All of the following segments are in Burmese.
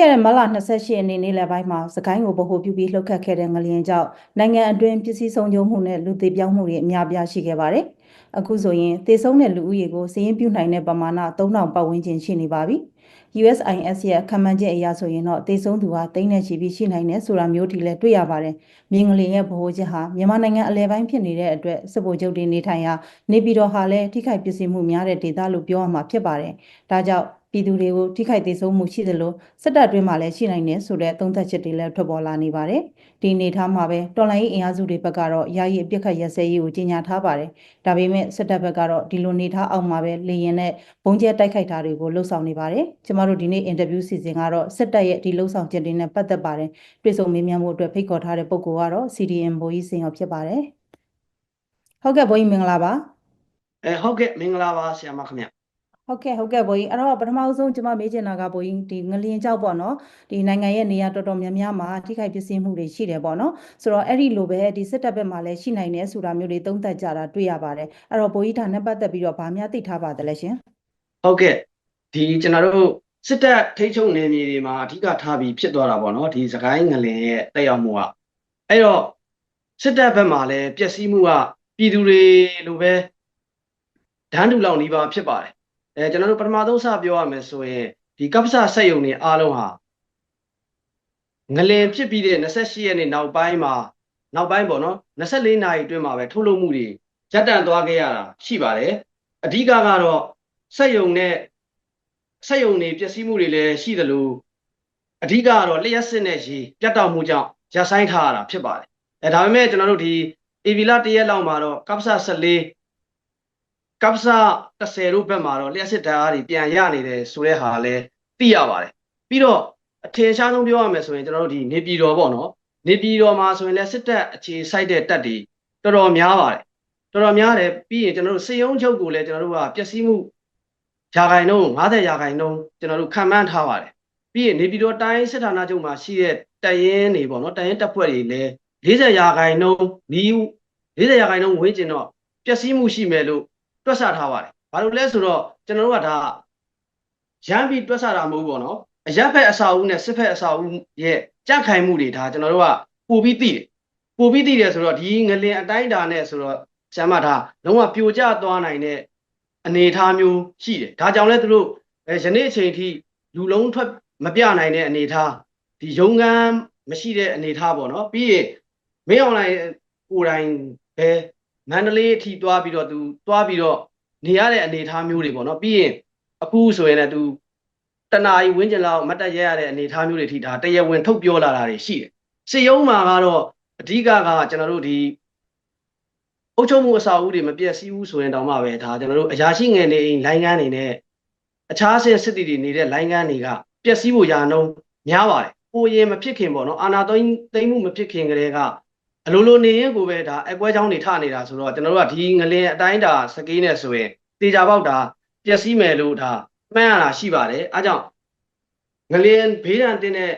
ပြီးခဲ့တဲ့မတ်လ28ရက်နေ့နေ့လယ်ပိုင်းမှာစကိုင်းကိုဗဟိုပြုပြီးလှုပ်ခတ်ခဲ့တဲ့ငလျင်ကြောင့်နိုင်ငံအတွင်းပစ္စည်းဆုံးရှုံးမှုနဲ့လူသေပြောင်းမှုတွေအများပြားရှိခဲ့ပါတယ်။အခုဆိုရင်သေဆုံးတဲ့လူဦးရေကိုစာရင်းပြုနိုင်တဲ့ပမာဏ3000ပတ်ဝန်းကျင်ရှိနေပါပြီ။ USIS ရဲ့ခန့်မှန်းချက်အရဆိုရင်တော့သေဆုံးသူဟာတိန်းနဲ့ချီပြီးရှိနိုင်တယ်ဆိုတာမျိုးထိလည်းတွေ့ရပါတယ်။မြေငလျင်ရဲ့ဗဟိုချက်ဟာမြန်မာနိုင်ငံအလဲပိုင်းဖြစ်နေတဲ့အတွက်စစ်ဗိုလ်ချုပ်တွေနေထိုင်ရာနေပြည်တော်ဟာလည်းထိခိုက်ပစ္စည်းမှုများတဲ့ဒေသလို့ပြောရမှာဖြစ်ပါတယ်။ဒါကြောင့် ပြည်သူတွေကိုထိခိုက်သေးဆုံးမှုရှိသလိုစစ်တပ်အတွင်းမှာလည်းရှိနိုင်တယ်ဆိုတဲ့သုံးသပ်ချက်တွေလည်းထွက်ပေါ်လာနေပါတယ်။ဒီအနေအထားမှာပဲတော်လိုင်းရေးအင်အားစုတွေဘက်ကတော့ယာယီအပြစ်ခတ်ရက်စဲရေးကိုကြေညာထားပါတယ်။ဒါပေမဲ့စစ်တပ်ဘက်ကတော့ဒီလိုနေထားအောင်မှာပဲလေရင်နဲ့ဘုံကျဲတိုက်ခိုက်တာတွေကိုလှုံ့ဆော်နေပါတယ်။ကျမတို့ဒီနေ့အင်တာဗျူးစီစဉ်ကတော့စစ်တပ်ရဲ့ဒီလှုံ့ဆော်ချက်တွေနဲ့ပတ်သက်ပါတယ်။တွေ့ဆုံမေးမြန်းမှုအတွက်ဖိတ်ခေါ်ထားတဲ့ပုဂ္ဂိုလ်ကတော့ CDM ဘိုးကြီးစင်ရောဖြစ်ပါတယ်။ဟုတ်ကဲ့ဘိုးကြီးမင်္ဂလာပါ။အဲဟုတ်ကဲ့မင်္ဂလာပါဆရာမခင်ဗျ ဟုတ်ကဲ့ဟုတ်ကဲ့ဘိုးကြီးအဲ့တော့ပထမဆုံးကျွန်မမေးချင်တာကဘိုးကြီးဒီငလျင်ကြောက်ပေါ့နော်ဒီနိုင်ငံရဲ့နေရာတော်တော်များများမှာထိခိုက်ပစ္စည်းမှုတွေရှိတယ်ပေါ့နော်ဆိုတော့အဲ့ဒီလိုပဲဒီစစ်တပ်ဘက်မှာလည်းရှိနိုင်တယ်ဆိုတာမျိုးတွေသုံးသပ်ကြတာတွေ့ရပါတယ်အဲ့တော့ဘိုးကြီးဒါနဲ့ပတ်သက်ပြီးတော့ဗာများသိထားပါတယ်လဲရှင်ဟုတ်ကဲ့ဒီကျွန်တော်တို့စစ်တပ်ထိန်းချုပ်နယ်မြေတွေမှာအဓိကထားပြီးဖြစ်သွားတာပေါ့နော်ဒီစကိုင်းငလင်ရဲ့တက်ရောက်မှုကအဲ့တော့စစ်တပ်ဘက်မှာလည်းပျက်စီးမှုကပြည်သူတွေလိုပဲဒန်းတူလောက်နီးပါးဖြစ်ပါတယ် အဲကျွန်တော်တို့ပထမဆုံးစပြောရမယ်ဆိုရင်ဒီကပ္ပစဆက်ယုံတွေအားလုံးဟာငလင်ဖြစ်ပြီးတဲ့28ရက်နေ့နောက်ပိုင်းမှာနောက်ပိုင်းပေါ့နော်24နာရီအတွင်းမှာပဲထုတ်လုပ်မှုတွေရပ်တန့်သွားခဲ့ရတာရှိပါတယ်အဓိကကတော့စက်ယုံနဲ့စက်ယုံတွေပျက်စီးမှုတွေလည်းရှိသလိုအဓိကကတော့လျှက်စစ်နဲ့ရေပြတ်တောက်မှုကြောင့်ရပ်ဆိုင်းထားရတာဖြစ်ပါတယ်အဲဒါပေမဲ့ကျွန်တော်တို့ဒီအေဗီလာတရက်လောက်မှာတော့ကပ္ပစ14 ကပ္ပစ30တို့ဘက်မှာတော့လျှက်စစ်ဓာတ်အားတွေပြန်ရနေတယ်ဆိုတဲ့ဟာလည်းသိရပါတယ်ပြီးတော့အထင်ရှားဆုံးပြောရမယ်ဆိုရင်ကျွန်တော်တို့ဒီနေပြည်တော်ပေါ့နော်နေပြည်တော်မှာဆိုရင်လည်းစစ်တပ်အခြေစိုက်တဲ့တပ်တွေတော်တော်များပါတယ်တော်တော်များတယ်ပြီးရင်ကျွန်တော်တို့စေယုံချုပ်ကိုလည်းကျွန်တော်တို့ကပျက်စီးမှုရာခိုင်နှုန်း50ရာခိုင်နှုန်းကျွန်တော်တို့ခံမှန်းထားပါတယ်ပြီးရင်နေပြည်တော်တိုင်းစစ်ဌာနချုပ်မှာရှိတဲ့တပ်ရင်းတွေပေါ့နော်တပ်ရင်းတပ်ဖွဲ့တွေလည်း40ရာခိုင်နှုန်းနီး40ရာခိုင်နှုန်းဝန်းကျင်တော့ပျက်စီးမှုရှိမယ်လို့ တွက်ဆထားပါတယ်ဘာလို့လဲဆိုတော့ကျွန်တော်တို့ကဒါရမ်းပြီးတွက်ဆတာမဟုတ်ဘူးပေါ့နော်အရက်ဖက်အစာဦးနဲ့စစ်ဖက်အစာဦးရဲ့ကြက်ခိုင်မှုတွေဒါကျွန်တော်တို့ကပို့ပြီးသိတယ်ပို့ပြီးသိတယ်ဆိုတော့ဒီငလင်အတိုင်းအတာနဲ့ဆိုတော့ဆရာမဒါလုံးဝပြိုကျသွားနိုင်တဲ့အနေအထားမျိုးရှိတယ်ဒါကြောင့်လဲသူတို့အဲယနေ့အချိန်ထိလူလုံးထွက်မပြနိုင်တဲ့အနေအထားဒီရုံငန်းမရှိတဲ့အနေအထားပေါ့နော်ပြီးရင်မင်းအွန်လိုင်းကိုယ်တိုင်ပဲ မန္တလေးအထိသွားပြီးတော့သူသွားပြီးတော့နေရတဲ့အနေအထားမျိုးတွေပေါ့နော်ပြီးရင်အခုဆိုရင်လည်းသူတနာရီဝင်းကျင်လောက်မတ်တက်ရရတဲ့အနေအထားမျိုးတွေထိဒါတရားဝင်ထုတ်ပြောလာတာတွေရှိတယ်စေယုံမှာကတော့အဓိကကကျွန်တော်တို့ဒီအုပ်ချုပ်မှုအစာအုပ်တွေမပြည့်စည်ဘူးဆိုရင်တောင်မှပဲဒါကျွန်တော်တို့အရာရှိငယ်နေလိုင်းကန်းနေနဲ့အခြားဆင်စစ်တီတွေနေတဲ့လိုင်းကန်းတွေကပျက်စီးဖို့ရာနှုန်းများပါတယ်။ကိုရင်မဖြစ်ခင်ပေါ့နော်အာနာသိမ့်သိမ့်မှုမဖြစ်ခင်ကလေးက အလိုလိုနေရင်ကိုပဲဒါအကွဲချောင်းတွေထနေတာဆိုတော့ကျွန်တော်တို့ကဒီငလင်အတိုင်းတာစကေးနဲ့ဆိုရင်တေချာပေါက်တာပျက်စီးမယ်လို့ဒါမှန်းရတာရှိပါတယ်။အဲကြောင့်ငလင်ဘေးဒဏ်တင်တဲ့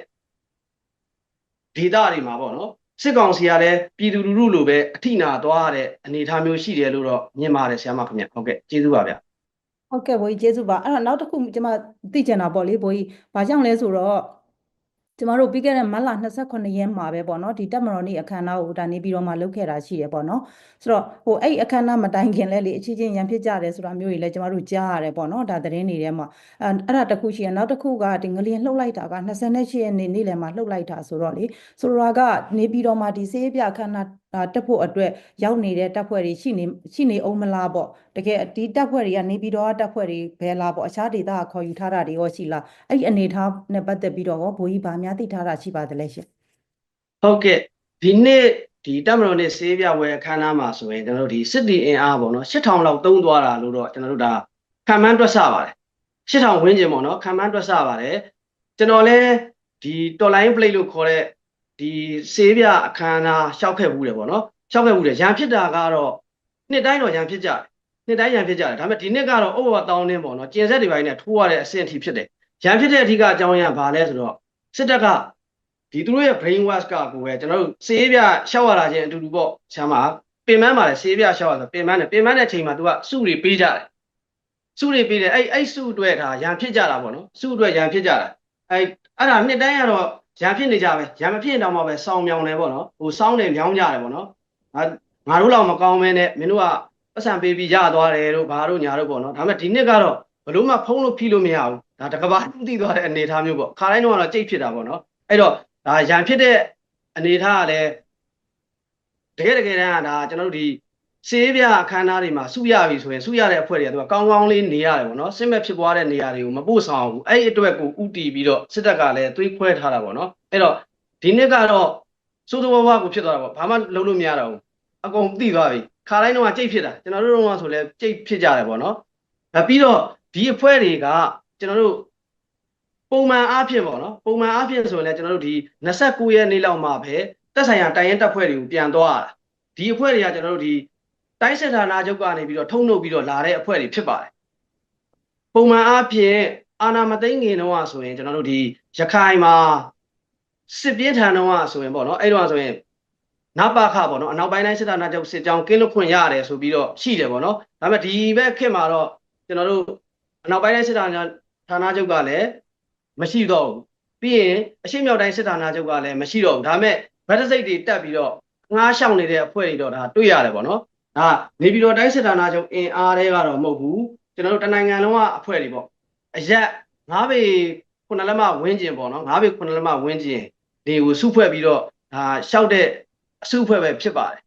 ဒေသတွေမှာပေါ့နော်စစ်ကောင်စီကလည်းပြည်သူလူထုလိုပဲအထိနာသွားရတဲ့အနေအထားမျိုးရှိတယ်လို့တော့မြင်ပါတယ်ဆရာမခင်ဗျဟုတ်ကဲ့ကျေးဇူးပါဗျဟုတ်ကဲ့ဘိုးကြီးကျေးဇူးပါအဲ့တော့နောက်တစ်ခုကျွန်မသိချင်တာပေါ့လေဘိုးကြီးဘာကြောင့်လဲဆိုတော့ ကျမတို့ပြီးခဲ့တဲ့မတ်လ28ရက်မှာပဲပေါ့နော်ဒီတက်မတော်နေ့အခမ်းအနားကိုဒါနေပြီးတော့မှလုပ်ခဲ့တာရှိတယ်ပေါ့နော်ဆိုတော့ဟိုအဲ့အခမ်းအနားမတိုင်ခင်လဲလေအချင်းချင်းရန်ဖြစ်ကြတယ်ဆိုတာမျိုးကြီးလဲကျမတို့ကြားရတယ်ပေါ့နော်ဒါသတင်းတွေထဲမှာအဲအဲ့ဒါတစ်ခုရှိရနောက်တစ်ခုကဒီငလျင်လှုပ်လိုက်တာက28ရက်နေ့နေ့လယ်မှာလှုပ်လိုက်တာဆိုတော့လေဆိုတော့ကနေပြီးတော့မှဒီစေးပြအခမ်းအနား တက်ဖို့အတွက်ရောက်နေတဲ့တပ်ဖွဲ့တွေရှိနေရှိနေအောင်မလားပေါ့တကယ်ဒီတပ်ဖွဲ့တွေကနေပြီးတော့တပ်ဖွဲ့တွေဘယ်လားပေါ့အခြားဒေသကခေါ်ယူထားတာတွေရောရှိလားအဲ့ဒီအနေထားနဲ့ပတ်သက်ပြီးတော့ရောဘိုးကြီးဗာများသိထားတာရှိပါသလဲရှင်ဟုတ်ကဲ့ဒီနေ့ဒီတက်မတော်နေ့ဆေးပြဝယ်အခမ်းအနားမှာဆိုရင်ကျွန်တော်တို့ဒီစစ်တီအင်အားပေါ့နော်8000လောက်သုံးသွားတာလို့တော့ကျွန်တော်တို့ဒါခံမှန်းတွက်ဆပါတယ်8000ဝန်းကျင်ပေါ့နော်ခံမှန်းတွက်ဆပါတယ်ကျွန်တော်လည်းဒီတော်လိုင်းပလိတ်လို့ခေါ်တဲ့ ဒီဆေးပြအခမ်းအနားရှောက်ခဲ့ဘူးတယ်ပေါ့နော်ရှောက်ခဲ့ဘူးတယ်ရန်ဖြစ်တာကတော့နှစ်တိုင်းတော့ရန်ဖြစ်ကြတယ်နှစ်တိုင်းရန်ဖြစ်ကြတယ်ဒါပေမဲ့ဒီနှစ်ကတော့ဥပဝတောင်းတင်းပေါ့နော်ကျင်ဆက်တွေပိုင်းနဲ့ထိုးရတဲ့အဆင့်အထိဖြစ်တယ်ရန်ဖြစ်တဲ့အထိကအကြောင်းရင်းကဘာလဲဆိုတော့စစ်တပ်ကဒီသူတို့ရဲ့ brain wash ကကိုပဲကျွန်တော်တို့စေးပြရှောက်ရတာချင်းအတူတူပေါ့ဆရာမပင်မန်းပါလေစေးပြရှောက်ရဆိုပင်မန်းနဲ့ပင်မန်းတဲ့အချိန်မှာ तू ကစုတွေပေးကြတယ်စုတွေပေးတယ်အဲ့အဲ့စုအတွက်ဒါရန်ဖြစ်ကြတာပေါ့နော်စုအတွက်ရန်ဖြစ်ကြတာအဲအဲ့ဒါနှစ်တိုင်းကတော့ ရံဖြစ်နေကြပဲရံမဖြစ်ရင်တော့မှပဲစောင်းမြောင်တယ်ပေါ့နော်ဟိုစောင်းတယ်မြောင်းကြတယ်ပေါ့နော်အာငါတို့လောက်မကောင်းမဲနဲ့မင်းတို့ကပတ်စံပေးပြီးရသွားတယ်တို့ဘာတို့ညာတို့ပေါ့နော်ဒါပေမဲ့ဒီနှစ်ကတော့ဘလို့မှဖုံးလို့ဖိလို့မရဘူးဒါတကဘာသိသွားတဲ့အနေအထားမျိုးပေါ့ခါတိုင်းတော့ကတော့ကြိတ်ဖြစ်တာပေါ့နော်အဲ့တော့ဒါရံဖြစ်တဲ့အနေအထားကလည်းတကယ်တကယ်တမ်းကဒါကျွန်တော်တို့ဒီ စေးပြအခမ်းအနားတွေမှာစုရပြီဆိုရင်စုရတဲ့အဖွဲ့တွေကသူကကောင်းကောင်းလေးနေရတယ်ပေါ့နော်စစ်မဲ့ဖြစ်ပွားတဲ့နေရာတွေကိုမပို့ဆောင်ဘူးအဲ့ဒီအတွက်ကိုဥတီပြီးတော့စစ်တပ်ကလည်းသွေးခွဲထားတာပေါ့နော်အဲ့တော့ဒီနှစ်ကတော့စိုးစိုးဝါးဝါးကိုဖြစ်သွားတာပေါ့ဘာမှလုပ်လို့မရတော့ဘူးအကုန်သိသွားပြီခါတိုင်းတော့ကြိတ်ဖြစ်တာကျွန်တော်တို့တော့ဆိုလဲကြိတ်ဖြစ်ကြတယ်ပေါ့နော်ဒါပြီးတော့ဒီအဖွဲ့တွေကကျွန်တော်တို့ပုံမှန်အားဖြင့်ပေါ့နော်ပုံမှန်အားဖြင့်ဆိုရင်လည်းကျွန်တော်တို့ဒီ29ရက်နေ့လောက်မှပဲတက်ဆိုင်ရာတိုင်ရင်တပ်ဖွဲ့တွေကိုပြန်သွားရတာဒီအဖွဲ့တွေကကျွန်တော်တို့ဒီ တိုင်းစစ်ဌာနချုပ်ကနေပြီးတော့ထုံနှုတ်ပြီးတော့လာတဲ့အဖွဲ့တွေဖြစ်ပါတယ်ပုံမှန်အားဖြင့်အာနာမသိငင်တော့ဆိုရင်ကျွန်တော်တို့ဒီရခိုင်မှာစစ်ပြေးထန်တော့ဆိုရင်ပေါ့နော်အဲ့တော့ဆိုရင်နပခပေါ့နော်အနောက်ပိုင်းတိုင်းစစ်ဌာနချုပ်စစ်ကြောင်းကင်းလွတ်ခွင့်ရတယ်ဆိုပြီးတော့ရှိတယ်ပေါ့နော်ဒါပေမဲ့ဒီဘက်ခေတ်မှာတော့ကျွန်တော်တို့အနောက်ပိုင်းတိုင်းစစ်ဌာနဌာနချုပ်ကလည်းမရှိတော့ဘူးပြီးရင်အရှိမြောက်တိုင်းစစ်ဌာနချုပ်ကလည်းမရှိတော့ဘူးဒါပေမဲ့ဗတ်တစိတ်တွေတက်ပြီးတော့ငားရှောင်နေတဲ့အဖွဲ့တွေတော့ဒါတွေ့ရတယ်ပေါ့နော် ဒါနေပြည်တော်တိုင်းစစ်ဌာနချုပ်အင်အားတွေကတော့မဟုတ်ဘူးကျွန်တော်တို့တနိုင်ငံလုံးကအဖွဲ့တွေပေါ့အရက်ငါးပေခုနှစ်လက်မဝင်းကျင်ပေါ့နော်ငါးပေခုနှစ်လက်မဝင်းကျင်တွေကိုစုဖွဲ့ပြီးတော့ဒါရှောက်တဲ့အစုဖွဲ့ပဲဖြစ်ပါတယ်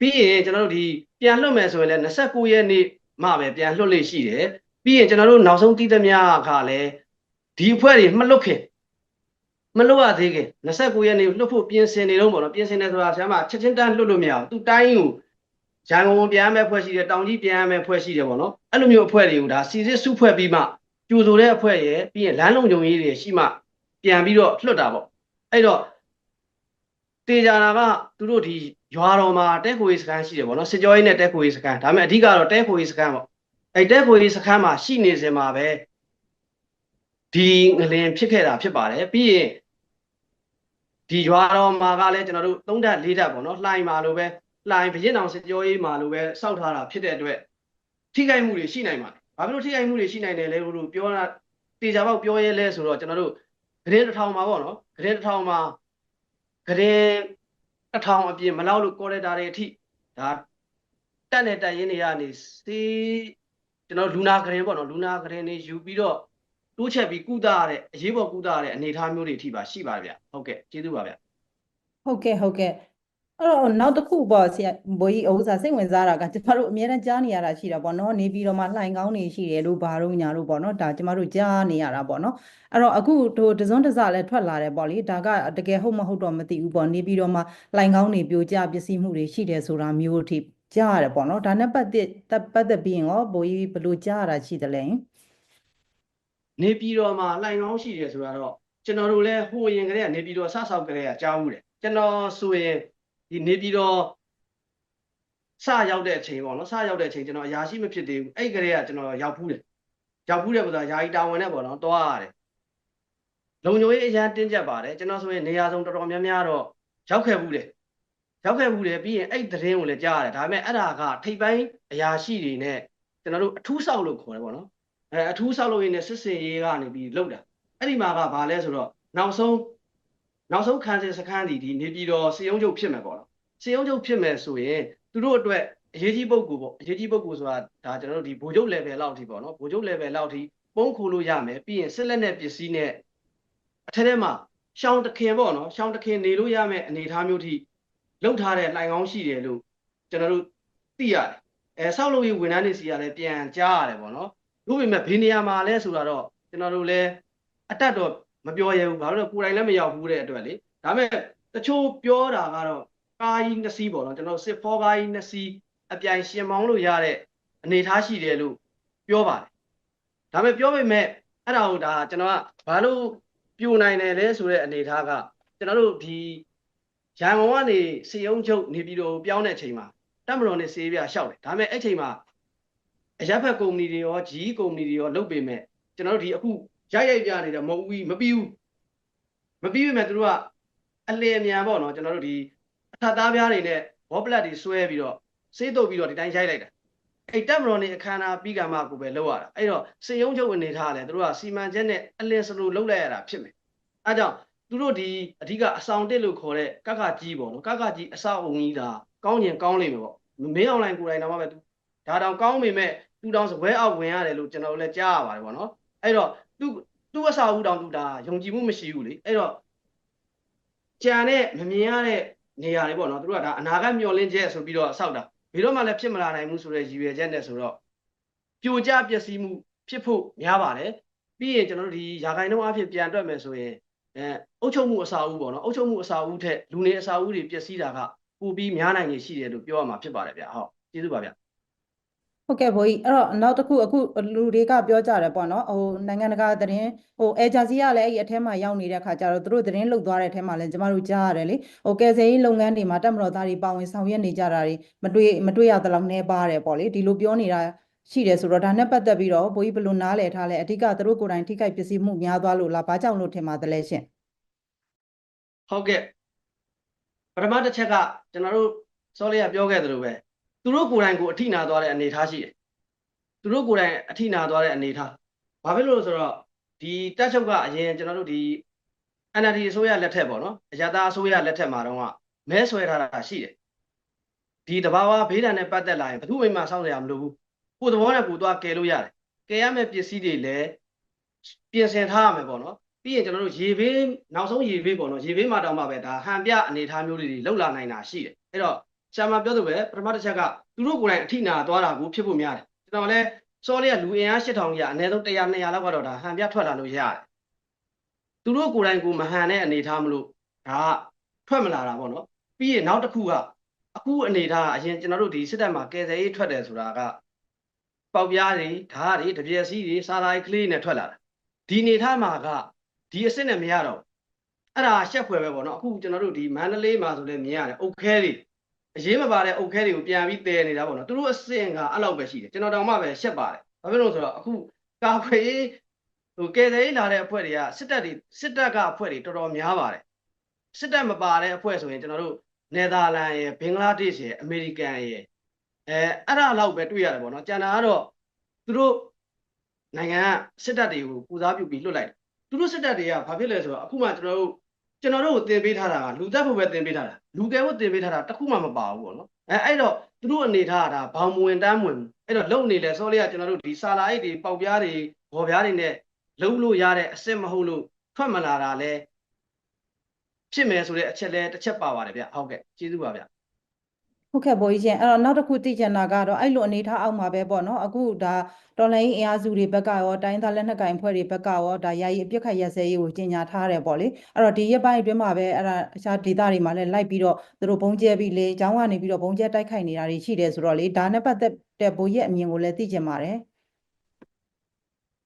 ပြီးရင်ကျွန်တော်တို့ဒီပြန်လွှတ်မယ်ဆိုရင်လည်း29ရက်နေ့မှပဲပြန်လွှတ်လို့ရှိတယ်ပြီးရင်ကျွန်တော်တို့နောက်ဆုံးတည်သမျှကလည်းဒီအဖွဲ့တွေမလွတ်ခင်မလွတ်ရသေးခင်29ရက်နေ့လွတ်ဖို့ပြင်ဆင်နေတော့ပေါ့နော်ပြင်ဆင်နေဆိုတာဆရာမချက်ချင်းတန်းလွတ်လို့မရဘူးသူတိုင်းကို ရန်ကုန်ပြန်မဲ့ဖွဲ့ရှိတယ်တောင်ကြီးပြန်မဲ့ဖွဲ့ရှိတယ်ပေါ့နော်အဲ့လိုမျိုးအဖွဲ့တွေကိုဒါစီစစ်စုဖွဲ့ပြီးမှကြိုဆိုတဲ့အဖွဲ့ရဲ့ပြီးရင်လမ်းလုံခြုံရေးတွေရှိမှပြန်ပြီးတော့လွတ်တာပေါ့အဲ့တော့တေကြတာကသူတို့ဒီရွာတော်မှာတဲခိုရေးစခန်းရှိတယ်ပေါ့နော်စစ်ကြောရေးနဲ့တဲခိုရေးစခန်းဒါပေမဲ့အဓိကတော့တဲခိုရေးစခန်းပေါ့အဲ့တဲခိုရေးစခန်းမှာရှိနေစင်မှာပဲဒီငလင်ဖြစ်ခဲ့တာဖြစ်ပါတယ်ပြီးရင်ဒီရွာတော်မှာကလည်းကျွန်တော်တို့သုံးဓာတ်လေးဓာတ်ပေါ့နော်လှိုင်မှာလိုပဲ လှိုင်ဘရင်အောင်စစ်ကြောရေးမှာလိုပဲစောက်ထားတာဖြစ်တဲ့အတွက်ထိခိုက်မှုတွေရှိနိုင်ပါတယ်ဘာဖြစ်လို့ထိခိုက်မှုတွေရှိနိုင်တယ်လဲလို့ပြောတာတေချာပေါက်ပြောရဲလဲဆိုတော့ကျွန်တော်တို့ဂရင်တစ်ထောင်မှာပေါ့နော်ဂရင်တစ်ထောင်မှာဂရင်တစ်ထောင်အပြင်မလောက်လို့ကော်ရတာတွေအထိဒါတက်နဲ့တက်ရင်းတွေကနေစေးကျွန်တော်လူနာဂရင်ပေါ့နော်လူနာဂရင်တွေယူပြီးတော့တိုးချက်ပြီးကုသရတဲ့အရေးပေါ်ကုသရတဲ့အနေအထားမျိုးတွေအထိပါရှိပါဗျဟုတ်ကဲ့ကျေးဇူးပါဗျဟုတ်ကဲ့ဟုတ်ကဲ့ အဲ့တော့နောက်တစ်ခုပေါ့ဆရာဘိုးကြီးဥစ္စာစိတ်ဝင်စားတာကကျမတို့အများတန်းကြားနေရတာရှိတာပေါ့နော်နေပြီးတော့မှလှိုင်ကောင်းနေရှိတယ်လို့ဘာလို့ညာလို့ပေါ့နော်ဒါကျမတို့ကြားနေရတာပေါ့နော်အဲ့တော့အခုတို့တစွန်းတစလည်းထွက်လာတယ်ပေါ့လေဒါကတကယ်ဟုတ်မဟုတ်တော့မသိဘူးပေါ့နေပြီးတော့မှလှိုင်ကောင်းနေပြိုကျပစ္စည်းမှုတွေရှိတယ်ဆိုတာမျိုးအထိကြားရတယ်ပေါ့နော်ဒါနဲ့ပတ်သက်ပတ်သက်ပြီးရင်ရောဘိုးကြီးဘယ်လိုကြားရတာရှိတယ်လဲနေပြည်တော်မှာလှိုင်ကောင်းရှိတယ်ဆိုတာတော့ကျွန်တော်တို့လည်းဟိုရင်ကလေးကနေပြည်တော်စဆောက်ကလေးကကြားဘူးတယ်ကျွန်တော်ဆိုရင် ဒီနေပြည်တော်စရောက်တဲ့အချိန်ပေါ့နော်စရောက်တဲ့အချိန်ကျွန်တော်အရာရှိမဖြစ်သေးဘူးအဲ့ကလေးကကျွန်တော်ရောက်ဘူးတယ်ရောက်ဘူးတယ်ဆိုတာယာယီတာဝန်နဲ့ပေါ့နော်တွားရတယ်လုံညိုရေးအရန်တင်းကျပ်ပါတယ်ကျွန်တော်ဆိုရင်နေရာဆုံးတော်တော်များများတော့ရောက်ခဲ့ဘူးတယ်ရောက်ခဲ့ဘူးတယ်ပြီးရင်အဲ့သတင်းကိုလည်းကြားရတယ်ဒါပေမဲ့အဲ့ဒါကထိပ်ပိုင်းအရာရှိတွေနဲ့ကျွန်တော်တို့အထူးဆောက်လို့ခေါ်တယ်ပေါ့နော်အဲအထူးဆောက်လို့ရင်းနဲ့စစ်စင်ရေးကနေပြီးလောက်တာအဲ့ဒီမှာကဘာလဲဆိုတော့နောက်ဆုံး နောက်ဆုံးခံစစ်စခန်းဒီဒီနေပြည်တော်စေယုံချုပ်ဖြစ်မယ်ပေါ့နော်စေယုံချုပ်ဖြစ်မယ်ဆိုရင်သူတို့အတွက်အရေးကြီးပုဂ္ဂိုလ်ပေါ့အရေးကြီးပုဂ္ဂိုလ်ဆိုတာဒါကျွန်တော်တို့ဒီဗိုလ်ချုပ် level လောက်ထိပေါ့နော်ဗိုလ်ချုပ် level လောက်ထိပုံခိုလို့ရမယ်ပြီးရင်စစ်လက်နဲ့ပစ္စည်းနဲ့အထက်ထဲမှာရှောင်းတခင်ပေါ့နော်ရှောင်းတခင်နေလို့ရမယ်အနေအထားမျိုးထိလောက်ထားတဲ့လှိုင်ကောင်းရှိတယ်လို့ကျွန်တော်တို့သိရတယ်အဲဆောက်လုပ်ရေးဝန်ထမ်းတွေစီကလည်းပြန်ကြားရတယ်ပေါ့နော်ဒါပေမဲ့ဘယ်နေရာမှာလဲဆိုတာတော့ကျွန်တော်တို့လည်းအတက်တော့ မပြောရဘူးဘာလို့လဲကိုယ်တိုင်လည်းမရောက်ဘူးတဲ့အတွက်လေဒါပေမဲ့တချို့ပြောတာကတော့ကားကြီးနှစ်စီးပေါ့နော်ကျွန်တော်စစ်ဖောကားကြီးနှစ်စီးအပြိုင်ရှင်မောင်းလို့ရတဲ့အနေအထားရှိတယ်လို့ပြောပါတယ်ဒါပေမဲ့ပြောပေမဲ့အဲ့ဒါကိုဒါကျွန်တော်ကဘာလို့ပြိုနိုင်တယ်လဲဆိုတဲ့အနေအထားကကျွန်တော်တို့ဒီရန်ကုန်ကနေစေယုံချုပ်နေပြည်တော်ပြောင်းတဲ့အချိန်မှာတက်မတော်နဲ့စေးပြရှောက်တယ်ဒါပေမဲ့အဲ့ချိန်မှာအရက်ဖက်ကုမ္ပဏီတွေရောဂျီကုမ္ပဏီတွေရောလုပ်ပေမဲ့ကျွန်တော်တို့ဒီအခု ရိုက်ရိုက်ပြနေတဲ့မဟုတ်ဘူးမပြီးဘူးမပြီးပေမဲ့သူတို့ကအလယ်အမြန်ပေါ့နော်ကျွန်တော်တို့ဒီအထက်သားပြားတွေနဲ့ဘောပလက်တွေဆွဲပြီးတော့စေးတုပ်ပြီးတော့ဒီတိုင်းရိုက်လိုက်တာအဲ့တက်မတော်နေအခမ်းအနားပြီးကမှကိုပဲလောက်ရတာအဲ့တော့စေယုံချုပ်အနေထားလဲသူတို့ကစီမံချက်နဲ့အလင်းစလိုလောက်လိုက်ရတာဖြစ်မယ်အဲကြောင့်သူတို့ဒီအဓိကအဆောင်တက်လို့ခေါ်တဲ့ကကကြီးပေါ့နော်ကကကြီးအဆောက်အုံကြီးဒါကောင်းကျင်ကောင်းလိမ့်မယ်ပေါ့မင်းအွန်လိုင်းကိုယ်တိုင်တော့မှပဲသူဒါတောင်ကောင်းပေမဲ့သူတောင်စပွဲအောက်ဝင်ရတယ်လို့ကျွန်တော်လည်းကြားရပါတယ်ပေါ့နော်အဲ့တော့ သူသူ့အဆောက်အဦတောင်သူဒါယုံကြည်မှုမရှိဘူးလေအဲ့တော့ကြံတဲ့မမြင်ရတဲ့နေရာတွေပေါ့နော်သူတို့ကဒါအနာဂတ်မျှော်လင့်ချက်ဆိုပြီးတော့ဆောက်တာဘယ်တော့မှလည်းဖြစ်မလာနိုင်ဘူးဆိုတဲ့ရည်ရွယ်ချက်နဲ့ဆိုတော့ပြိုကျပျက်စီးမှုဖြစ်ဖို့များပါတယ်ပြီးရင်ကျွန်တော်တို့ဒီယာကိုင်နှုန်းအဖြစ်ပြန်တွက်မယ်ဆိုရင်အဲအုပ်ချုပ်မှုအစာအုပ်ပေါ့နော်အုပ်ချုပ်မှုအစာအုပ်ထက်လူနေအစာအုပ်တွေပျက်စီးတာကပိုပြီးများနိုင်နေရှိတယ်လို့ပြောရမှာဖြစ်ပါတယ်ဗျဟုတ်ကျေးဇူးပါဗျ ဟုတ်ကဲ့ဘိုးကြီးအဲ့တော့နောက်တစ်ခုအခုလူတွေကပြောကြတယ်ပေါ့နော်ဟိုနိုင်ငံတကာသတင်းဟိုအဲဂျာစီကလည်းအဲ့ဒီအထဲမှာရောက်နေတဲ့ခါကျတော့သူတို့သတင်းလုတ်သွားတဲ့အထဲမှာလည်းကျမတို့ကြားရတယ်လေဟိုကယ်ဆယ်ရေးလုပ်ငန်းတွေမှာတက်မတော်သားတွေပါဝင်ဆောင်ရွက်နေကြတာတွေမတွေ့မတွေ့ရသလောက်နှဲပါတယ်ပေါ့လေဒီလိုပြောနေတာရှိတယ်ဆိုတော့ဒါနဲ့ပတ်သက်ပြီးတော့ဘိုးကြီးဘယ်လိုနားလည်ထားလဲအဓိကသူတို့ကိုယ်တိုင်ထိခိုက်ပစ္စည်းမှုများသွားလို့လားဘာကြောင့်လို့ထင်ပါတယ်လဲရှင်ဟုတ်ကဲ့ပထမတစ်ချက်ကကျွန်တော်တို့စောလေးကပြောခဲ့သလိုပဲ သူတို့ကိုယ်တိုင်ကိုအထိနာသွားတဲ့အနေအထားရှိတယ်သူတို့ကိုယ်တိုင်အထိနာသွားတဲ့အနေအထားဘာဖြစ်လို့လဲဆိုတော့ဒီတက်ချုပ်ကအရင်ကျွန်တော်တို့ဒီ NLD အစိုးရလက်ထက်ပေါ့နော်အရသာအစိုးရလက်ထက်မှာတော့ကမဲဆွဲထားတာရှိတယ်ဒီတဘာဝဘေးဒဏ်နဲ့ပတ်သက်လာရင်ဘယ်သူမှမဆောင်ရမလို့ဘူးကိုယ်သဘောနဲ့ကိုယ်သွားကယ်လို့ရတယ်ကယ်ရမယ့်ပစ္စည်းတွေလည်းပြင်ဆင်ထားရမယ်ပေါ့နော်ပြီးရင်ကျွန်တော်တို့ရေဘေးနောက်ဆုံးရေဘေးပေါ့နော်ရေဘေးမှာတောင်မှပဲဒါဟန်ပြအနေထားမျိုးလေးတွေလောက်လာနိုင်တာရှိတယ်အဲ့တော့ ဆရာမပြောသူပဲပထမတစ်ချက်ကသူတို့ကိုယ်တိုင်အထိနာသွားတာကိုဖြစ်ဖို့များတယ်ကျွန်တော်လည်းစောလေးကလူအင်အား8000ကြီးကအနည်းဆုံး100 200လောက်ကတော့ဒါဟန်ပြထွက်လာလို့ရတယ်သူတို့ကိုယ်တိုင်ကိုမဟန်တဲ့အနေထားမလို့ဒါကထွက်မလာတာပေါ့နော်ပြီးရင်နောက်တစ်ခုကအခုအနေထားကအရင်ကျွန်တော်တို့ဒီစစ်တပ်မှာကယ်ဆယ်ရေးထွက်တယ်ဆိုတာကပေါက်ပြားတွေဓာတ်တွေတပြက်စီးတွေစာသားကလေးနဲ့ထွက်လာတာဒီအနေထားမှာကဒီအစ်စ်နဲ့မရတော့ဘူးအဲ့ဒါရှက်ဖွယ်ပဲပေါ့နော်အခုကျွန်တော်တို့ဒီမန္တလေးမှာဆိုလည်းမြင်ရတယ်အုတ်ခဲတွေ အရေးမပါတဲ့အုတ်ခဲတွေကိုပြန်ပြီးတည်နေတာပေါ့နော်သူတို့အစ်စ်ကအဲ့လောက်ပဲရှိတယ်ကျွန်တော်တောင်မှပဲရှက်ပါတယ်ဘာဖြစ်လို့လဲဆိုတော့အခုကာခွေရေးဟိုကယ်ဆယ်ရေးလာတဲ့အဖွဲ့တွေကစစ်တပ်တွေစစ်တပ်ကအဖွဲ့တွေတော်တော်များပါတယ်စစ်တပ်မပါတဲ့အဖွဲ့ဆိုရင်ကျွန်တော်တို့နယ်သာလန်ရယ်ဘင်္ဂလားဒေ့ရှ်ရယ်အမေရိကန်ရယ်အဲအဲ့ဒါလောက်ပဲတွေ့ရတယ်ပေါ့နော်ကျန်တာကတော့သူတို့နိုင်ငံကစစ်တပ်တွေကိုပူစားပြုပြီးလွတ်လိုက်တယ်သူတို့စစ်တပ်တွေကဘာဖြစ်လဲဆိုတော့အခုမှကျွန်တော်တို့ ကျွန်တော်တို့ကိုတင်ပေးထားတာကလူသက်ဖို့ပဲတင်ပေးထားတာလူကယ်ဖို့တင်ပေးထားတာတစ်ခုမှမပါဘူးပေါ့နော်အဲအဲ့တော့သူတို့အနေထားကဒါဘောင်မဝင်တမ်းမဝင်ဘူးအဲ့တော့လုံနေလဲစောလေးကကျွန်တော်တို့ဒီစာလာအိတ်တွေပေါက်ပြားတွေဘော်ပြားတွေနဲ့လုံလို့ရတဲ့အစ်စ်မဟုတ်လို့ထွက်မလာတာလဲဖြစ်မယ်ဆိုတဲ့အချက်လဲတစ်ချက်ပါပါတယ်ဗျဟုတ်ကဲ့ကျေးဇူးပါဗျ ဟုတ်ကဲ့ဘိုးကြီးရှင်အဲ့တော့နောက်တစ်ခုသိချင်တာကတော့အဲ့လိုအနေထားအောက်မှာပဲပေါ့နော်အခုဒါတော်လိုင်းအင်အားစုတွေဘက်ကရောတိုင်းသားလက်နက်ကိုင်ဖွဲ့တွေဘက်ကရောဒါယာယီအပြစ်ခတ်ရက်စဲရေးကိုကြီးညာထားတယ်ပေါ့လေအဲ့တော့ဒီရက်ပိုင်းအတွင်းမှာပဲအဲ့ဒါအခြားဒေသတွေမှာလည်းလိုက်ပြီးတော့သူတို့ဘုံကျဲပြီးလေအကြောင်းကနေပြီးတော့ဘုံကျဲတိုက်ခိုက်နေတာတွေရှိတယ်ဆိုတော့လေဒါနဲ့ပတ်သက်တဲ့ဘိုးရဲ့အမြင်ကိုလည်းသိချင်ပါတယ်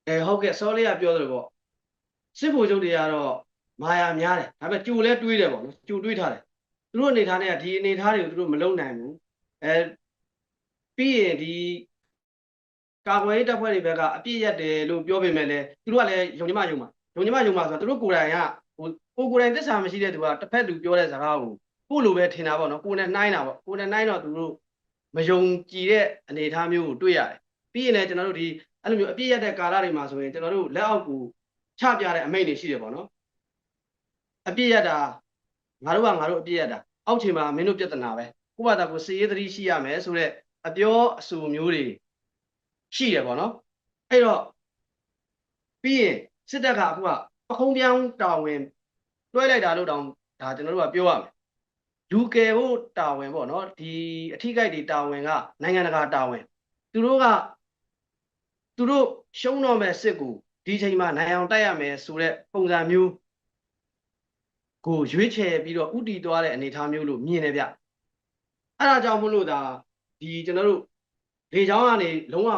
အဲဟုတ်ကဲ့စောလေးကပြောသလိုပေါ့စစ်ဗိုလ်ချုပ်တွေကတော့မာယာများတယ်ဒါပေမဲ့ကြိုလဲတွေးတယ်ပေါ့နော်ကြိုတွေးထားတယ် သူတို့အနေထားနဲ့ကဒီအနေထားတွေကိုသူတို့မလုံနိုင်ဘူးအဲပြီးရင်ဒီကာကွယ်ရေးတပ်ဖွဲ့တွေဘက်ကအပြည့်ရက်တယ်လို့ပြောပေမဲ့လည်းသူတို့ကလည်းယုံကြည်မယုံမှာယုံကြည်မယုံမှာဆိုတော့သူတို့ကိုယ်တိုင်ကဟိုကိုယ်ကိုယ်တိုင်သစ္စာမရှိတဲ့သူကတစ်ဖက်လူပြောတဲ့စကားကိုကိုယ်လိုပဲထင်တာပေါ့နော်ကိုယ်နဲ့နှိုင်းတာပေါ့ကိုယ်နဲ့နှိုင်းတော့သူတို့မယုံကြည်တဲ့အနေအထားမျိုးကိုတွေ့ရတယ်ပြီးရင်လည်းကျွန်တော်တို့ဒီအဲ့လိုမျိုးအပြည့်ရက်တဲ့ကာလတွေမှာဆိုရင်ကျွန်တော်တို့လက်အောက်ကိုချပြတဲ့အမိန့်တွေရှိတယ်ပေါ့နော်အပြည့်ရက်တာ ငါတို့ကငါတို့အပြည့်ရက်တာအောက်ချိန်မှာမင်းတို့ပြဿနာပဲကိုယ့်ဘာသာကိုယ်စည်ရေးသတိရှိရမယ်ဆိုတော့အပြောအဆိုမျိုးတွေရှိတယ်ပေါ့နော်အဲ့တော့ပြီးရင်စစ်တပ်ကအခုကပခုံးပြောင်းတာဝန်တွဲလိုက်တာလို့တောင်ဒါကျွန်တော်တို့ကပြောရမယ်လူကယ်ဖို့တာဝန်ပေါ့နော်ဒီအထီးကိုက်တွေတာဝန်ကနိုင်ငံတကာတာဝန်သူတို့ကသူတို့ရှုံးတော့မဲ့စစ်ကိုဒီချိန်မှာနိုင်အောင်တိုက်ရမယ်ဆိုတဲ့ပုံစံမျိုး ကိုရွေးချယ်ပြီးတော့ဥတီသွားတဲ့အနေအထားမျိုးလို့မြင်တယ်ဗျအဲ့ဒါကြောင့်မို့လို့ဒါဒီကျွန်တော်တို့လေချောင်းကနေလုံးဝ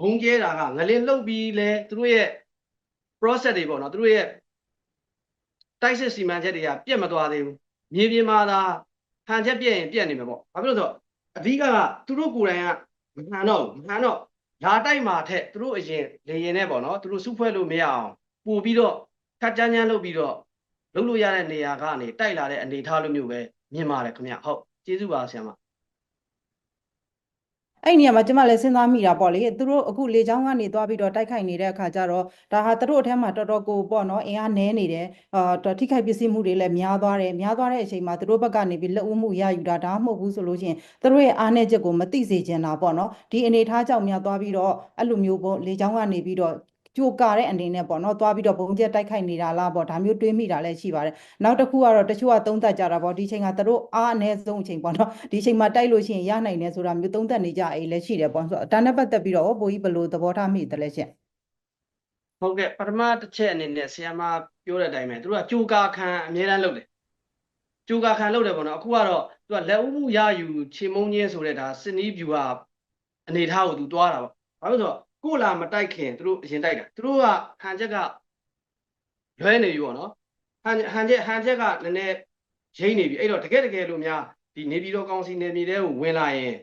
ဘုံကျဲတာကငလင်းလှုပ်ပြီးလဲသူတို့ရဲ့ process တွေပေါ့နော်သူတို့ရဲ့တိုက်စစ်စီမံချက်တွေကပြတ်မသွားသေးဘူးမြေပြင်မှာသာဟန်ချက်ပြက်ရင်ပြက်နေမှာပေါ့ဘာဖြစ်လို့ဆိုတော့အဓိကကသူတို့ကိုယ်တိုင်ကမဟန်တော့ဘူးမဟန်တော့လာတိုက်မှာထက်သူတို့အရင်လေရင်နဲ့ပေါ့နော်သူတို့စုဖွဲ့လို့မရအောင်ပို့ပြီးတော့ခက်ကြမ်းကြမ်းလုပ်ပြီးတော့ လုပ်လို့ရတဲ့နေရာကနေတိုက်လာတဲ့အနေအထားလိုမျိုးပဲမြင်ပါတယ်ခင်ဗျဟုတ်ကျေးဇူးပါဆရာမအဲ့ဒီနေရာမှာကျမလည်းစဉ်းစားမိတာပေါ့လေသူတို့အခုလေချောင်းကနေသွားပြီးတော့တိုက်ခိုက်နေတဲ့အခါကျတော့ဒါဟာသူတို့အထက်မှာတော်တော်ကိုပေါ့နော်အင်အားနည်းနေတယ်အာတော်ထိခိုက်ပစ္စည်းမှုတွေလည်းများသွားတယ်များသွားတဲ့အချိန်မှာသူတို့ဘက်ကနေပြီးလက်ဦးမှုရယူတာဒါမှမဟုတ်ဘူးဆိုလို့ရှိရင်သူတို့ရဲ့အားနည်းချက်ကိုမသိစေချင်တာပေါ့နော်ဒီအနေထားကြောင့်များသွားပြီးတော့အဲ့လိုမျိုးပေါ့လေချောင်းကနေပြီးတော့ ကြိုကာတဲ့အနေနဲ့ပေါ့နော်သွားပြီးတော့ဘုံကျက်တိုက်ခိုက်နေတာလားပေါ့ဒါမျိုးတွေးမိတာလည်းရှိပါတယ်နောက်တစ်ခုကတော့တချို့ကသုံးသပ်ကြတာပေါ့ဒီချိန်ကသူတို့အားအနည်းဆုံးအချိန်ပေါ့နော်ဒီချိန်မှာတိုက်လို့ရှိရင်ရနိုင်တယ်ဆိုတာမျိုးသုံးသပ်နေကြအေးလည်းရှိတယ်ပေါ့ဆိုတော့ဒါနဲ့ပတ်သက်ပြီးတော့ဘိုးကြီးဘယ်လိုသဘောထားမိတယ်လဲရှင်ဟုတ်ကဲ့ပထမတစ်ချက်အနေနဲ့ဆီယမပြောတဲ့အတိုင်းပဲသူတို့ကကြိုကာခံအများအားလုပ်တယ်ကြိုကာခံလုပ်တယ်ပေါ့နော်အခုကတော့သူကလက်ဦးမှုရယူချေမုံချင်းဆိုတဲ့ဒါစနီးဗျူဟာအနေထားကိုသူတွားတာပေါ့ဘာလို့လဲဆိုတော့ ကိုလာမတိုက်ခင်သူတို့အရင်တိုက်တာသူတို့ကဟန်ချက်ကလွဲနေပြီပေါ့နော်ဟန်ဟန်ချက်ဟန်ချက်ကနည်းနည်းရိမ့်နေပြီအဲ့တော့တကယ်တကယ်လို့များဒီနေပြည်တော်ကောင်စီနေပြည်တော်ကိုဝင်လာရင်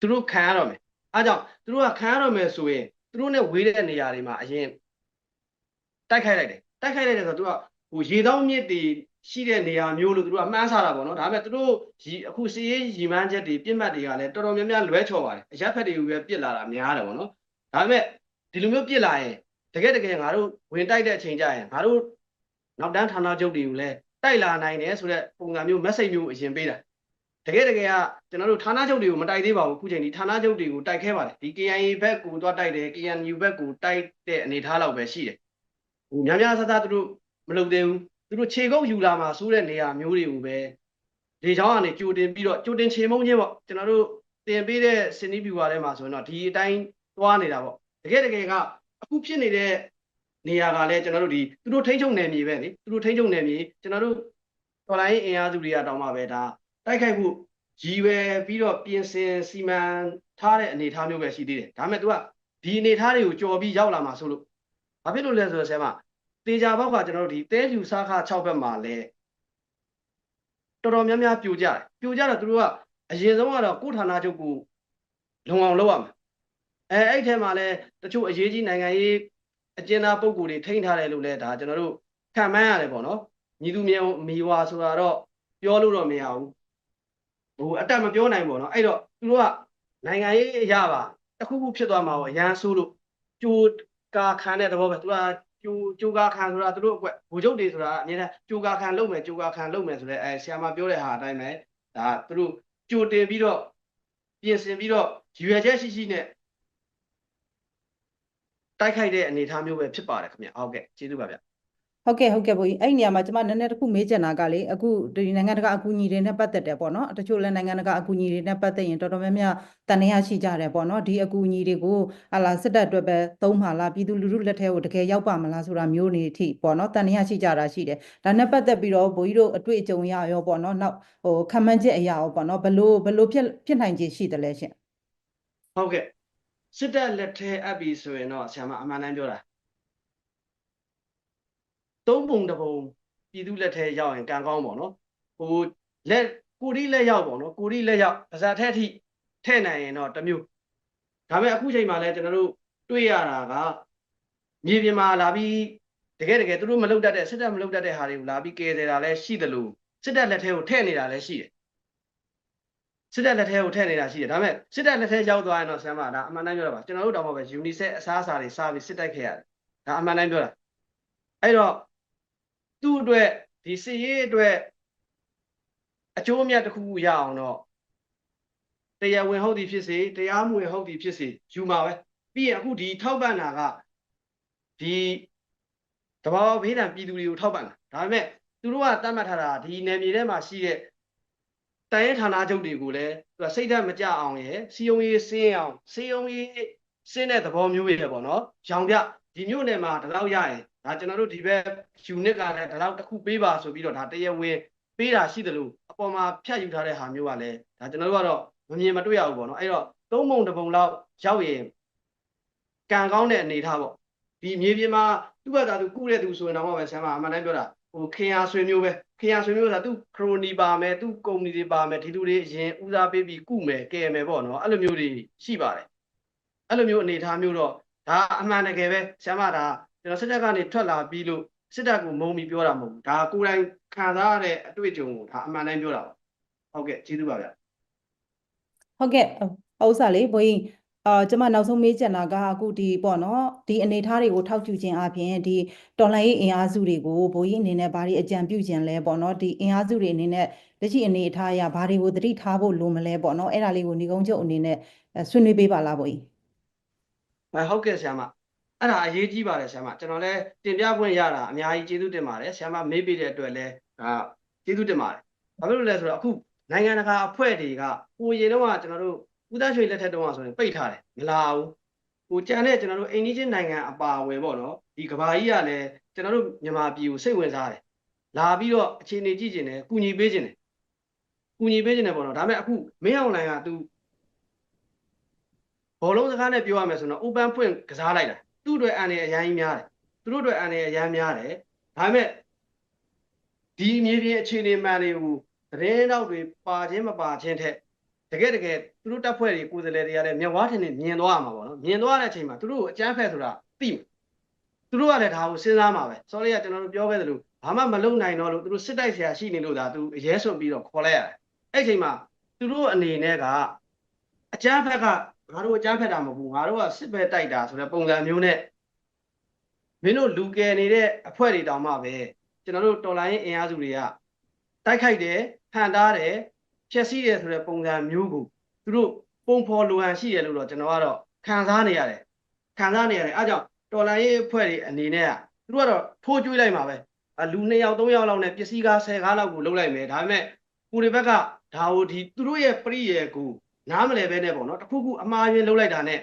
သူတို့ခံရတော့မယ်အားကြောင့်သူတို့ကခံရတော့မယ်ဆိုရင်သူတို့နဲ့ဝေးတဲ့နေရာတွေမှာအရင်တိုက်ခိုက်လိုက်တယ်တိုက်ခိုက်လိုက်တယ်ဆိုတော့သူကဟိုရေတောင်းမြစ်တွေ ရှိတဲ့နေရာမျိုးလို့သူတို့ကမှန်းဆတာပေါ့နော်ဒါပေမဲ့သူတို့ရီအခုစီးရေးရီမန်းချက်တွေပြစ်မှတ်တွေကလည်းတော်တော်များများလွဲချော်ပါတယ်အရက်ဖက်တွေကိုပဲပြစ်လာတာများတယ်ပေါ့နော်ဒါပေမဲ့ဒီလိုမျိုးပြစ်လာရင်တကယ်တကယ်ငါတို့ဝင်တိုက်တဲ့အချိန်ကျရင်ငါတို့နောက်တန်းဌာနချုပ်တွေကိုလည်းတိုက်လာနိုင်တယ်ဆိုတဲ့ပုံစံမျိုး message မျိုးအရင်ပေးတာတကယ်တကယ်ကကျွန်တော်တို့ဌာနချုပ်တွေကိုမတိုက်သေးပါဘူးအခုချိန်ဒီဌာနချုပ်တွေကိုတိုက်ခဲပါတယ်ဒီ KIA ဘက်ကိုသွားတိုက်တယ် KNU ဘက်ကိုတိုက်တဲ့အနေအထားလောက်ပဲရှိတယ်ဟိုများများဆဆသူတို့မလုပ်သေးဘူး သူတို့ခြေကုပ်ယူလာမှာစိုးတဲ့နေရာမျိုးတွေကိုပဲလေချောင်းကနေကြိုတင်ပြီးတော့ကြိုတင်ခြေမုံချင်းပေါ့ကျွန်တော်တို့တင်ပေးတဲ့စင်နီးဗျူဟာထဲမှာဆိုရင်တော့ဒီအတိုင်းသွားနေတာပေါ့တကယ်တကယ်ကအခုဖြစ်နေတဲ့နေရာကလည်းကျွန်တော်တို့ဒီသူတို့ထိန်းချုပ်နယ်မြေပဲလေသူတို့ထိန်းချုပ်နယ်မြေကျွန်တော်တို့တော်လိုင်းအင်အားစုတွေကတောင်းမှပဲဒါတိုက်ခိုက်မှုရည်ရွယ်ပြီးတော့ပြင်ဆင်စီမံထားတဲ့အနေအထားမျိုးပဲရှိသေးတယ်ဒါပေမဲ့ तू ကဒီအနေအထားတွေကိုကြော်ပြီးရောက်လာမှာဆိုလို့ဘာဖြစ်လို့လဲဆိုတော့ဆရာမ တေချာဘောက်ကကျွန်တော်တို့ဒီတဲကျူစားခ6ဘက်မှာလဲတော်တော်များများပြိုကြတယ်ပြိုကြတော့သူတို့ကအရင်ဆုံးကတော့ကိုယ်ဌာနချုပ်ကိုလုံအောင်လုပ်ရမှာအဲအဲ့ထဲမှာလဲတချို့အရေးကြီးနိုင်ငံရေးအကျဉ်းသားပုံကိုယ်တွေထိန်းထားတယ်လို့လဲဒါကျွန်တော်တို့ခံမှန်းရတယ်ပေါ့နော်ညီသူမြေမိဝါဆိုတာတော့ပြောလို့တော့မရဘူးဟိုအတက်မပြောနိုင်ဘူးပေါ့နော်အဲ့တော့သူတို့ကနိုင်ငံရေးအရာပါတစ်ခုခုဖြစ်သွားမှာပေါ့ရန်ဆိုးလို့ကြိုးကာခံတဲ့သဘောပဲသူက ကြိုးကြိုးကာခံဆိုတာသူတို့အကွက်ဘူချုပ်တွေဆိုတာအမြဲတမ်းကြိုးကာခံလုပ်မယ်ကြိုးကာခံလုပ်မယ်ဆိုတဲ့အဲဆရာမပြောတဲ့ဟာအတိုင်းပဲဒါသူတို့ကြိုတင်ပြီးတော့ပြင်ဆင်ပြီးတော့ရွယ်ချက်ရှိရှိနဲ့တိုက်ခိုက်တဲ့အနေအထားမျိုးပဲဖြစ်ပါတယ်ခင်ဗျဟုတ်ကဲ့ကျေးဇူးပါဗျ ဟုတ်ကဲ့ဟုတ်ကဲ့ဘိုးကြီးအဲ့ဒီနေရာမှာကျမနည်းနည်းတစ်ခုမေးချင်တာကလေအခုဒီနိုင်ငံတကာအကူအညီတွေနဲ့ပတ်သက်တယ်ပေါ့နော်တချို့လည်းနိုင်ငံတကာအကူအညီတွေနဲ့ပတ်သက်ရင်တော်တော်များများတန်ရာရှိကြတယ်ပေါ့နော်ဒီအကူအညီတွေကိုဟာလာစစ်တပ်အတွက်ပဲသုံးပါလားပြည်သူလူထုလက်ထဲကိုတကယ်ရောက်ပါမလားဆိုတာမျိုးနေအထိပေါ့နော်တန်ရာရှိကြတာရှိတယ်ဒါနဲ့ပတ်သက်ပြီးတော့ဘိုးကြီးတို့အတွေ့အကြုံရရောပေါ့နော်နောက်ဟိုခံမှန်းချက်အရာရောပေါ့နော်ဘလို့ဘလို့ဖြစ်ဖြစ်နိုင်ခြေရှိတယ်လဲရှင်ဟုတ်ကဲ့စစ်တပ်လက်ထဲအပ်ပြီဆိုရင်တော့ဆရာမအမှန်တမ်းပြောတာ သုံးပုံတစ်ပုံပြည်သူလက်ထဲရောက်ရင်ကံကောင်းပေါ့နော်ဟိုလက်ကိုရီလက်ရောက်ပေါ့နော်ကိုရီလက်ရောက်ပါဇာထက်အထိထဲ့နိုင်ရင်တော့တစ်မျိုးဒါပေမဲ့အခုချိန်မှာလဲကျွန်တော်တို့တွေ့ရတာကမြေပြင်မှာလာပြီးတကယ်တကယ်သူတို့မလုပ်တတ်တဲ့စစ်တပ်မလုပ်တတ်တဲ့ဟာတွေကိုလာပြီးကယ်ဆယ်တာလည်းရှိတယ်လို့စစ်တပ်လက်ထဲကိုထဲ့နေတာလည်းရှိတယ်စစ်တပ်လက်ထဲကိုထည့်နေတာရှိတယ်ဒါပေမဲ့စစ်တပ်လက်ထဲရောက်သွားရင်တော့ဆမ်မဒါအမှန်တမ်းပြောတာပါကျွန်တော်တို့တောင်မှပဲ UNICEF အစားအစာတွေစားပြီးစစ်တိုက်ခဲ့ရတယ်ဒါအမှန်တမ်းပြောတာအဲ့တော့ သူ့အတွက်ဒီစစ်ရေးအတွက်အကျိုးအမြတ်တစ်ခုခုရအောင်တော့တရားဝင်ဟုတ်သည်ဖြစ်စေတရားမဝင်ဟုတ်သည်ဖြစ်စေယူမှာပဲပြီးရင်အခုဒီထောက်ပံ့တာကဒီတဘာဝဘေးဒဏ်ပြည်သူတွေကိုထောက်ပံ့တာဒါပေမဲ့သူတို့ကတတ်မှတ်ထားတာဒီနယ်မြေထဲမှာရှိတဲ့တန်ရဲဌာနချုပ်တွေကိုလည်းသူကစိတ်ဓာတ်မကြအောင်ရယ်စီယုံရေးစင်းအောင်စီယုံရေးစင်းတဲ့သဘောမျိုးရယ်ပေါ့နော်။ရောင်ပြဒီမျိုးနယ်မှာဒီလောက်ရရင် ဒါကျွန်တော်တို့ဒီဘက် unit ကလည်းဒီလောက်တစ်ခုပေးပါဆိုပြီးတော့ဒါတရားဝင်ပေးတာရှိတယ်လို့အပေါ်မှာဖြတ်ယူထားတဲ့ဟာမျိုးကလည်းဒါကျွန်တော်တို့ကတော့မမြင်မတွေ့ရဘူးပေါ့နော်။အဲ့တော့သုံးပုံတစ်ပုံလောက်ရောက်ရင်ကံကောင်းတဲ့အနေထားပေါ့။ဒီမြေပြင်မှာသူ့ဘက်ကသူကုတဲ့သူဆိုရင်တော့ပဲဆမ်းမအမှန်တမ်းပြောတာဟိုခင်ယာဆွေမျိုးပဲခင်ယာဆွေမျိုးဆိုတာသူခရိုနီပါမယ်သူကုမ္ပဏီတွေပါမယ်ဒီလူတွေအရင်ဦးစားပေးပြီးကုမယ်ကဲမယ်ပေါ့နော်အဲ့လိုမျိုးတွေရှိပါတယ်အဲ့လိုမျိုးအနေအထားမျိုးတော့ဒါအမှန်တကယ်ပဲဆမ်းမဒါ ကျွန်တော်စစ်တပ်ကနေထွက်လာပြီးလို့စစ်တပ်ကိုမုံပြီးပြောတာမဟုတ်ဘူးဒါကိုယ်တိုင်ခံစားရတဲ့အတွေ့အကြုံကိုဒါအမှန်တိုင်းပြောတာပါဟုတ်ကဲ့ကျေးဇူးပါဗျဟုတ်ကဲ့ဟဥစ္စာလေးဘိုးကြီးအာကျမနောက်ဆုံးမေးချင်တာကအခုဒီပေါ့နော်ဒီအနေအထားတွေကိုထောက်ကျခြင်းအပြင်ဒီတော်လှန်ရေးအင်အားစုတွေကိုဘိုးကြီးအနေနဲ့ဘာတွေအကြံပြုခြင်းလဲပေါ့နော်ဒီအင်အားစုတွေအနေနဲ့လက်ရှိအနေအထားအရဘာတွေကိုသတိထားဖို့လိုမလဲပေါ့နော်အဲ့ဒါလေးကိုညီကုန်းချုပ်အနေနဲ့အဲဆွေးနွေးပေးပါလားဘိုးကြီးအဲဟုတ်ကဲ့ဆရာမ အဲ့ဒါအရေးကြီးပါတယ်ဆရာမကျွန်တော်လည်းတင်ပြခွင့်ရတာအများကြီးကျေးဇူးတင်ပါတယ်ဆရာမမေးပေးတဲ့အတွက်လည်းဒါကျေးဇူးတင်ပါတယ်ဘာဖြစ်လို့လဲဆိုတော့အခုနိုင်ငံတကာအဖွဲ့တွေကကိုရင်တော့ကကျွန်တော်တို့ဦးသားရွှေလက်ထက်တုန်းကဆိုရင်ပိတ်ထားတယ်မလာဘူးကိုကြံတဲ့ကျွန်တော်တို့အိန္ဒိချင်းနိုင်ငံအပါအဝင်ပေါ့နော်ဒီကဘာကြီးကလည်းကျွန်တော်တို့မြန်မာပြည်ကိုစိတ်ဝင်စားတယ်လာပြီးတော့အခြေအနေကြည့်ကျင်တယ်ကူညီပေးကျင်တယ်ကူညီပေးကျင်တယ်ပေါ့နော်ဒါပေမဲ့အခုမင်းအောင်လိုင်က तू ဘောလုံးစကားနဲ့ပြောရမယ်ဆိုတော့ open ဖွင့်ကစားလိုက်တာ သူ့အတွက်အန်ရအရင်ကြီးများတယ်သူတို့အတွက်အန်ရအရင်များတယ်ဒါပေမဲ့ဒီမြေပြင်အခြေအနေမှန်တွေကိုသတင်းတော့တွေပါခြင်းမပါခြင်းထက်တကယ်တကယ်သူတို့တပ်ဖွဲ့တွေကိုယ်စားလှယ်တွေကလည်းမျက်ဝါးထင်နေမြင်သွားရမှာပေါ့နော်မြင်သွားတဲ့အချိန်မှာသူတို့ကိုအကြမ်းဖက်ဆိုတာသိမှာသူတို့ကလည်းဒါကိုစဉ်းစားမှာပဲ sorry ကကျွန်တော်တို့ပြောခဲ့သလိုဘာမှမလုပ်နိုင်တော့လို့သူတို့စစ်တိုက်ဆရာရှိနေလို့ဒါသူအရဲဆွန်ပြီးတော့ခေါ်လိုက်ရတယ်အဲ့အချိန်မှာသူတို့အနေနဲ့ကအကြမ်းဖက်က ငါတို့အကြမ်းဖက်တာမဟုတ်ဘူးငါတို့ကစစ်ပဲတိုက်တာဆိုတဲ့ပုံစံမျိုးနဲ့မင်းတို့လူကယ်နေတဲ့အဖွဲ့တွေတောင်မှပဲကျွန်တော်တို့တော်လိုင်းရင်အင်အားစုတွေကတိုက်ခိုက်တယ်ဟန်တားတယ်ဖျက်ဆီးတယ်ဆိုတဲ့ပုံစံမျိုးကိုသူတို့ပုံဖော်လိုဟန်ရှိတယ်လို့တော့ကျွန်တော်ကတော့ခံစားနေရတယ်ခံစားနေရတယ်အဲကြောင့်တော်လိုင်းရင်အဖွဲ့တွေအနေနဲ့ကသူတို့ကတော့ထိုးကျွေးလိုက်မှာပဲအလူ2ယောက်3ယောက်လောက်နဲ့ပစ္စည်းကား10ကားလောက်ကိုလှုပ်လိုက်မယ်ဒါပေမဲ့ကိုဒီဘက်ကဒါဟိုဒီသူတို့ရဲ့ပရိယေကို နားမလဲပဲနဲ့ပေါ့နော်တခုခုအမှားရင်းလှုပ်လိုက်တာနဲ့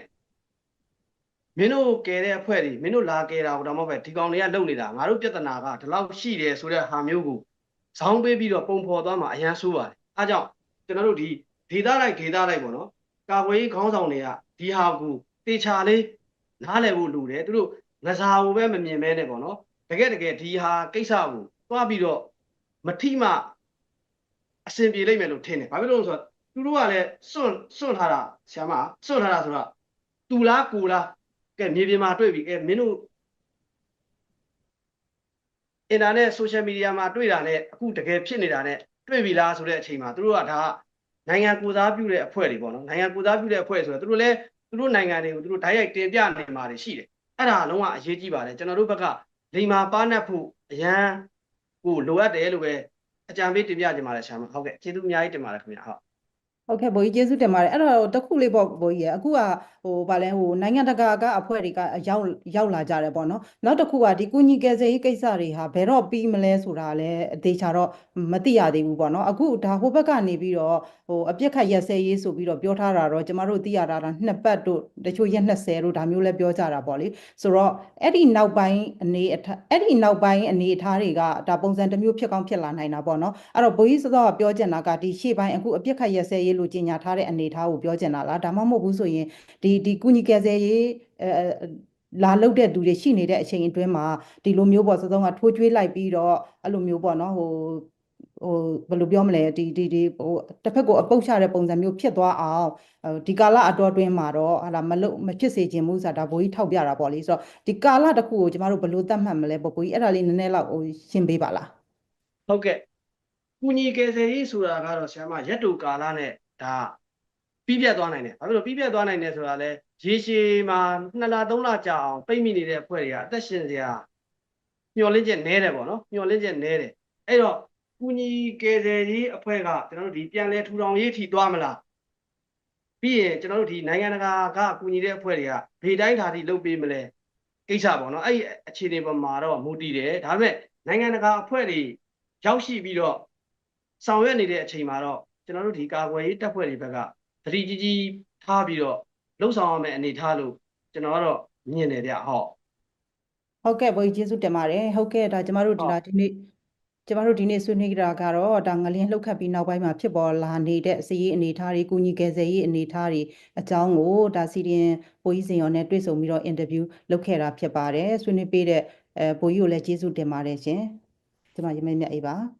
မင်းတို့ကယ်တဲ့အဖွဲ့တွေမင်းတို့လာကယ်တာဟိုတော့မဟုတ်ပဲဒီကောင်တွေကလှုပ်နေတာငါတို့ပြဿနာကဒီလောက်ရှိတယ်ဆိုတဲ့ဟာမျိုးကိုဇောင်းပေးပြီးတော့ပုံဖော်သွားမှာအရန်ဆိုးပါတယ်အဲကြောင့်ကျွန်တော်တို့ဒီဒေတာလိုက်ဒေတာလိုက်ပေါ့နော်ကာကွယ်ရေးခေါင်းဆောင်တွေကဒီဟာကိုတေချာလေးနားလည်ဖို့လိုတယ်သူတို့ငစားကိုပဲမမြင်မဲနဲ့ပေါ့နော်တကယ်တကယ်ဒီဟာကိစ္စကိုသွားပြီးတော့မထိမှအဆင်ပြေလိမ့်မယ်လို့ထင်တယ်ဘာဖြစ်လို့လဲဆိုတော့ သူတို့ကလည်းစွန့်စွန့်ထားတာဆရာမစွန့်ထားတာဆိုတော့တူလားကိုလားကဲမြေပြင်မှာတွေ့ပြီကဲမင်းတို့အင်တာနက်ဆိုရှယ်မီဒီယာမှာတွေ့တာနဲ့အခုတကယ်ဖြစ်နေတာနဲ့တွေ့ပြီလားဆိုတဲ့အချိန်မှာသူတို့ကဒါနိုင်ငံကိုစားပြုတဲ့အဖွဲ့တွေပေါ့နော်နိုင်ငံကိုစားပြုတဲ့အဖွဲ့ဆိုတော့သူတို့လည်းသူတို့နိုင်ငံတွေကိုသူတို့ဓာတ်ရိုက်တင်ပြနေမှာတွေရှိတယ်အဲ့ဒါလုံးဝအရေးကြီးပါတယ်ကျွန်တော်တို့ဘက်ကလိမ္မာပါနှက်ဖို့အရန်ကိုလိုအပ်တယ်လို့ပဲအကြံပေးတင်ပြကြပါတယ်ဆရာမဟုတ်ကဲ့ကျေးဇူးအများကြီးတင်ပါတယ်ခင်ဗျာဟုတ် ဟုတ်ကဲ့ဘိုးကြီးကျေးဇူးတင်ပါတယ်အဲ့တော့တစ်ခုလေးပေါ့ဘိုးကြီးရအခုကဟိုဗာလဲဟိုနိုင်ငံတကာကအဖွဲ့တွေကရောက်ရောက်လာကြတယ်ပေါ့နော်နောက်တစ်ခုကဒီကုညီကယ်ဆယ်ရေးကိစ္စတွေဟာဘယ်တော့ပြီးမလဲဆိုတာလည်းအသေးချာတော့မသိရသေးဘူးပေါ့နော်အခုဒါဟိုဘက်ကနေပြီးတော့ဟိုအပြစ်ခတ်ရက်စဲရေးဆိုပြီးတော့ပြောထားတာတော့ကျမတို့သိရတာတော့နှစ်ပတ်တို့တချို့ရက်20တို့ဒါမျိုးလည်းပြောကြတာပေါ့လေဆိုတော့အဲ့ဒီနောက်ပိုင်းအနေအထားအဲ့ဒီနောက်ပိုင်းအနေအထားတွေကဒါပုံစံတစ်မျိုးဖြစ်ကောင်းဖြစ်လာနိုင်တာပေါ့နော်အဲ့တော့ဘိုးကြီးစောစောကပြောချင်တာကဒီရှေ့ပိုင်းအခုအပြစ်ခတ်ရက်စဲရေးလို့ကြီးညာထားတဲ့အနေအထားကိုပြောချင်တာလားဒါမှမဟုတ်ဘူးဆိုရင်ဒီဒီကုညီကယ်ဆယ်ရေးအဲလာလုတ်တဲ့သူတွေရှိနေတဲ့အချိန်အတွင်းမှာဒီလိုမျိုးပေါ့စောစောကထိုးကျွေးလိုက်ပြီးတော့အဲ့လိုမျိုးပေါ့နော်ဟိုဟိုဘယ်လိုပြောမလဲဒီဒီဒီဟိုတစ်ဖက်ကိုအပုတ်ချတဲ့ပုံစံမျိုးဖြစ်သွားအောင်ဒီကာလအတော်အတွင်းမှာတော့ဟာလာမလုတ်မဖြစ်စေချင်ဘူးဆိုတာဒါဘိုးကြီးထောက်ပြတာပေါ့လေဆိုတော့ဒီကာလတစ်ခုကိုကျမတို့ဘယ်လိုသတ်မှတ်မလဲပေါ့ဘိုးကြီးအဲ့ဒါလေးနည်းနည်းလောက်ဟိုရှင်းပေးပါလားဟုတ်ကဲ့ကုညီကယ်ဆယ်ရေးဆိုတာကတော့ဆရာမရက်တူကာလနဲ့ ဒါပြီးပြတ်သွားနိုင်တယ်။ဘာဖြစ်လို့ပြီးပြတ်သွားနိုင်တယ်ဆိုတာလဲရေရှည်မှာ2လ3လကြာအောင်ပိတ်မိနေတဲ့အဖွဲ့တွေကအသက်ရှင်စရာမျှော်လင့်ချက်နည်းတယ်ပေါ့နော်။မျှော်လင့်ချက်နည်းတယ်။အဲ့တော့ကုညီကယ်ဆယ်ရေးအဖွဲ့ကကျွန်တော်တို့ဒီပြန်လဲထူထောင်ရေးထိသွားမလား။ပြီးရင်ကျွန်တော်တို့ဒီနိုင်ငံတကာကကုညီတဲ့အဖွဲ့တွေကဘေတိုင်းဓာတိလုပ်ပေးမလဲကိစ္စပေါ့နော်။အဲ့ဒီအခြေအနေပေါ်မှာတော့မူတည်တယ်။ဒါပေမဲ့နိုင်ငံတကာအဖွဲ့တွေရောက်ရှိပြီးတော့ဆောင်ရွက်နေတဲ့အချိန်မှာတော့ ကျွန်တော်တို့ဒီကာကွယ်ရေးတပ်ဖွဲ့တွေဘက်ကသတိကြီးကြီးထားပြီးတော့လှုပ်ဆောင်ရမယ့်အနေထားလို့ကျွန်တော်ကတော့မြင်တယ်ဗျဟုတ်ဟုတ်ကဲ့ဘိုးကြီးကျေးဇူးတင်ပါတယ်ဟုတ်ကဲ့ဒါကျမတို့ဒီလားဒီနေ့ကျမတို့ဒီနေ့ဆွေးနွေးကြတာကတော့ဒါငလင်းလှုပ်ခတ်ပြီးနောက်ပိုင်းမှာဖြစ်ပေါ်လာနေတဲ့စည်ရေးအနေအထားတွေကုညီကယ်ဆယ်ရေးအနေအထားတွေအကြောင်းကိုဒါစီရင်ဘိုးကြီးစင်ရောနဲ့တွေ့ဆုံပြီးတော့အင်တာဗျူးလုပ်ခဲ့တာဖြစ်ပါတယ်ဆွေးနွေးပေးတဲ့အဲဘိုးကြီးကိုလည်းကျေးဇူးတင်ပါတယ်ရှင်ကျမရမမြတ်အေးပါ